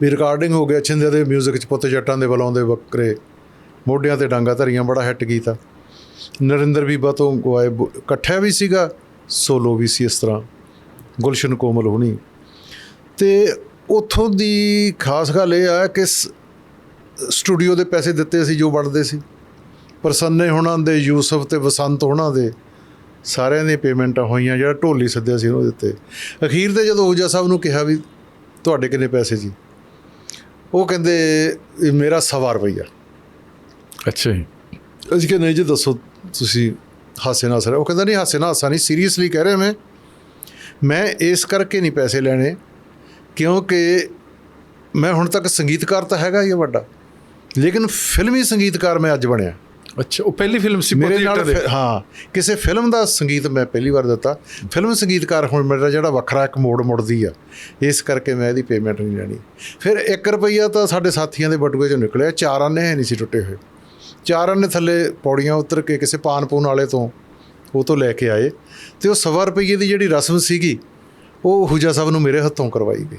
ਵੀ recording ਹੋ ਗਿਆ ਛਿੰਦੇ ਦੇ 뮤직 ਚ, ਪੁੱਤ ਜੱਟਾਂ ਦੇ ਬਲਾਉਂਦੇ ਬੱਕਰੇ ਮੋਢਿਆਂ ਤੇ ਡਾਂਗਾ ਧਰੀਆਂ, ਬੜਾ ਹਿੱਟ ਕੀਤਾ। ਨਰਿੰਦਰ ਬੀਬਾ ਤੋਂ ਗਵਾਏ ਬ- ਇਕੱਠਿਆ ਵੀ ਸੀਗਾ ਸੋਲੋ ਵੀ ਸੀ ਇਸ ਤਰ੍ਹਾਂ। ਗੁਲਸ਼ਨ ਕੋਮਲ ਹੋਣੀ। ਤੇ ਉਥੋਂ ਦੀ ਖਾਸ ਗੱਲ ਇਹ ਆ ਕਿ ਸਟੂਡੀਓ ਦੇ ਪੈਸੇ ਦਿੱਤੇ ਸੀ, ਜੋ ਬਣਦੇ ਸੀ। ਪ੍ਰਸੰਨੇ ਹੋਣਾ ਦੇ, ਯੂਸਫ ਤੇ ਵਸੰਤ ਹੋਣਾ ਦੇ, ਸਾਰਿਆਂ ਦੀ ਪੇਮੈਂਟਾਂ ਹੋਈਆਂ, ਜਿਹੜਾ ਢੋਲੀ ਸੱਦਿਆ ਸੀ ਉਹ ਦਿੱਤੇ ਅਖੀਰ ਤੇ ਜਦੋਂ ਊਜਾ ਸਾਹਿਬ ਨੂੰ ਕਿਹਾ ਵੀ ਤੁਹਾਡੇ ਕਿੰਨੇ ਪੈਸੇ ਜੀ ਉਹ ਕਹਿੰਦੇ ਮੇਰਾ ਸਵਾ ਰੁਪਈਆ। ਅੱਛਾ ਜੀ। ਅਸੀਂ ਕਿ ਨਹੀਂ ਜੀ ਦੱਸੋ ਤੁਸੀਂ ਹਾਸੇ ਨਾਲ ਸਰ ਉਹ ਕਹਿੰਦਾ ਨਹੀਂ ਹਾਸੇ ਨਾਲ ਹਾਸਾ ਨਹੀਂ ਸੀਰੀਅਸਲੀ ਕਹਿ ਰਿਹਾ ਮੈਂ। ਮੈਂ ਇਸ ਕਰਕੇ ਨਹੀਂ ਪੈਸੇ ਲੈਣੇ ਕਿਉਂਕਿ ਮੈਂ ਹੁਣ ਤੱਕ ਸੰਗੀਤਕਾਰ ਤਾਂ ਹੈਗਾ ਹੀ ਵੱਡਾ। ਲੇਕਿਨ ਫਿਲਮੀ ਸੰਗੀਤਕਾਰ ਮੈਂ ਅੱਜ ਬਣਿਆ। ਅੱਛਾ ਉਹ ਪਹਿਲੀ ਫਿਲਮ ਸੀ ਮੇਰੇ ਨਾਲ ਹਾਂ ਕਿਸੇ ਫਿਲਮ ਦਾ ਸੰਗੀਤ ਮੈਂ ਪਹਿਲੀ ਵਾਰ ਦਿੱਤਾ। ਫਿਲਮ ਸੰਗੀਤਕਾਰ ਹੁਣ ਮੇਰਾ ਜਿਹੜਾ ਵੱਖਰਾ ਇੱਕ ਮੋੜ ਮੁੜਦੀ ਆ ਇਸ ਕਰਕੇ ਮੈਂ ਇਹਦੀ ਪੇਮੈਂਟ ਨਹੀਂ ਲੈਣੀ। ਫਿਰ 1 ਰੁਪਈਆ ਤਾਂ ਸਾਡੇ ਸਾਥੀਆਂ ਦੇ ਬਟੂਏ ਚੋਂ ਨਿਕਲਿਆ ਚਾਰ ਆਨੇ ਹੈ ਨਹੀਂ ਸੀ ਟੁੱਟੇ ਹੋਏ। ਚਾਰ ਆਨੇ ਥੱਲੇ ਪੌੜੀਆਂ ਉਤਰ ਕੇ ਕਿਸੇ ਪਾਨ ਪੂਨ ਵਾਲੇ ਤੋਂ ਉਹ ਤੋਂ ਲੈ ਕੇ ਆਏ ਤੇ ਉਹ ਸਵਾ ਰੁਪਈਏ ਦੀ ਜਿਹੜੀ ਰਸਮ ਸੀਗੀ ਉਹ ਹੁਜਾ ਸਾਹਿਬ ਨੂੰ ਮੇਰੇ ਹੱਥੋਂ ਕਰਵਾਈ ਗਈ।